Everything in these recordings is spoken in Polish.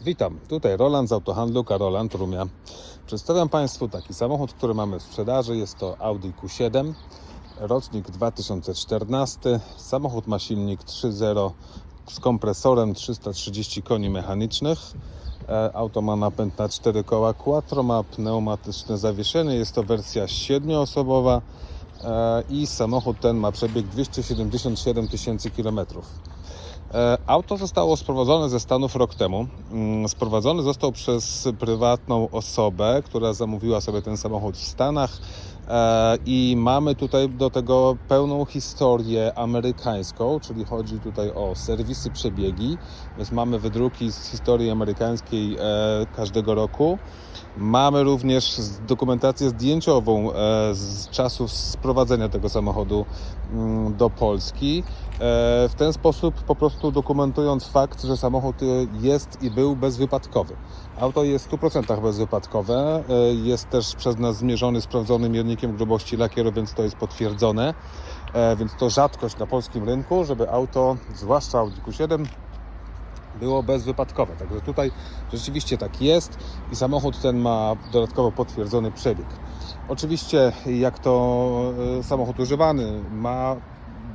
Witam, tutaj Roland z autohandlu Karoland Rumia. Przedstawiam Państwu taki samochód, który mamy w sprzedaży. Jest to Audi Q7, rocznik 2014. Samochód ma silnik 3.0 z kompresorem 330 koni mechanicznych. E, Auto ma napęd na 4 koła quattro, ma pneumatyczne zawieszenie. Jest to wersja 7-osobowa e, i samochód ten ma przebieg 277 tysięcy kilometrów. E, Auto zostało sprowadzone ze Stanów rok temu. Mm, Sprowadzony został przez prywatną osobę, która zamówiła sobie ten samochód w Stanach. E, I mamy tutaj do tego pełną historię amerykańską, czyli chodzi tutaj o serwisy przebiegi, więc mamy wydruki z historii amerykańskiej e, każdego roku. Mamy również dokumentację zdjęciową e, z czasów sprowadzenia tego samochodu mm, do Polski. W ten sposób po prostu dokumentując fakt, że samochód jest i był bezwypadkowy. Auto jest w 100% bezwypadkowe. Jest też przez nas zmierzony, sprawdzony miernikiem grubości lakieru, więc to jest potwierdzone. E, Więc to rzadkość na polskim rynku, żeby auto, zwłaszcza Audi Q7, było bezwypadkowe. Także tutaj rzeczywiście tak jest i samochód ten ma dodatkowo potwierdzony przebieg. Oczywiście, jak to e, samochód używany, ma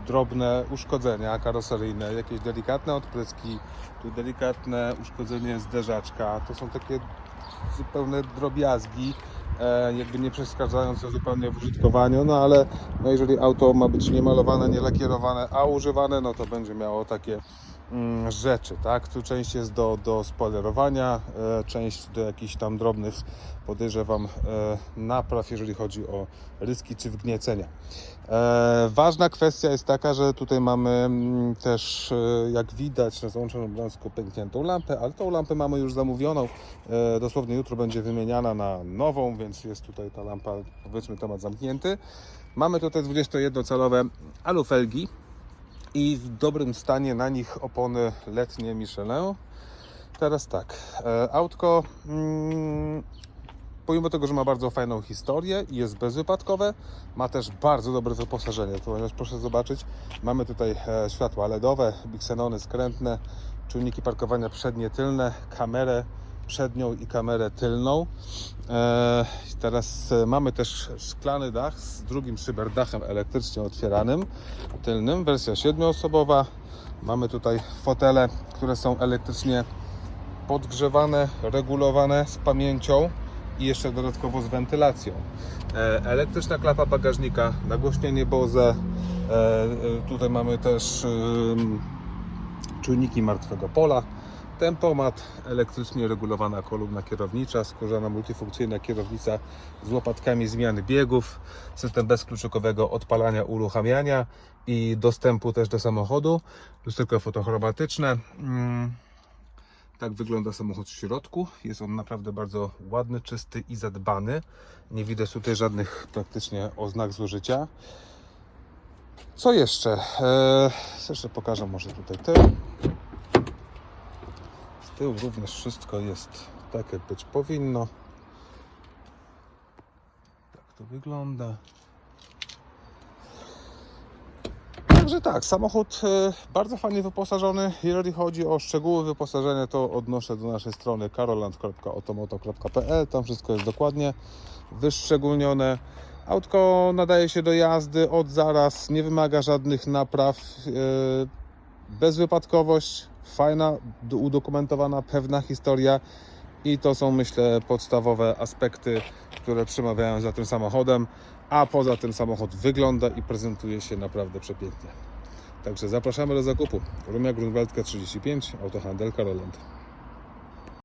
drobne uszkodzenia karoseryjne, jakieś delikatne odpryski, tu delikatne uszkodzenie zderzaczka. To są takie zupełne drobiazgi, jakby nie przeszkadzające zupełnie w użytkowaniu, no ale no jeżeli auto ma być niemalowane, nie lakierowane, a używane, no to będzie miało takie rzeczy, tak? Tu część jest do, do spoilerowania, e, część do jakichś tam drobnych, podejrzewam, e, napraw, jeżeli chodzi o ryski czy wgniecenia. E, ważna kwestia jest taka, że tutaj mamy mm, też, jak widać, na załączonym blasku pękniętą lampę, ale tą lampę mamy już zamówioną. Dosłownie jutro będzie wymieniana na nową, więc jest tutaj ta lampa, powiedzmy, temat zamknięty. Mamy tutaj 21-calowe alufelgi i w dobrym stanie na nich opony letnie Michelin. Teraz tak, e, autko mm, pomimo tego, że ma bardzo fajną historię i jest bezwypadkowe, ma też bardzo dobre wyposażenie, ponieważ proszę zobaczyć, mamy tutaj e, światła LEDowe, biksenony skrętne, czujniki parkowania przednie, tylne, kamerę przednią i kamerę tylną. E, teraz e, mamy też szklany dach z drugim szyberdachem elektrycznie otwieranym, tylnym, wersja siedmioosobowa. Mamy tutaj fotele, które są elektrycznie podgrzewane, regulowane z pamięcią i jeszcze dodatkowo z wentylacją. E, Elektryczna klapa bagażnika, nagłośnienie Bose. Tutaj mamy też czujniki martwego pola. Tempomat, elektrycznie regulowana kolumna kierownicza, skórzana multifunkcyjna kierownica z łopatkami zmiany biegów, system bezkluczykowego odpalania, uruchamiania i dostępu też do samochodu, lusterko fotochromatyczne. Mm. Tak wygląda samochód w środku. Jest on naprawdę bardzo ładny, czysty i zadbany. Nie widać tutaj żadnych praktycznie oznak zużycia. Co jeszcze? Eee, jeszcze pokażę może tutaj tył. Z tyłu również wszystko jest tak, jak być powinno. Tak to wygląda. Także tak, samochód e, bardzo fajnie wyposażony. Jeżeli chodzi o szczegóły wyposażenia, to odnoszę do naszej strony karoland.otomoto.pl. Tam wszystko jest dokładnie wyszczególnione. Autko nadaje się do jazdy od zaraz, nie wymaga żadnych napraw. e, Bezwypadkowość, fajna, udokumentowana, pewna historia. I to są, myślę, podstawowe aspekty, które przemawiają za tym samochodem. A poza tym samochód wygląda i prezentuje się naprawdę przepięknie. Także zapraszamy do zakupu. Rumia Grunwaldka 35, Autohandel Karoland.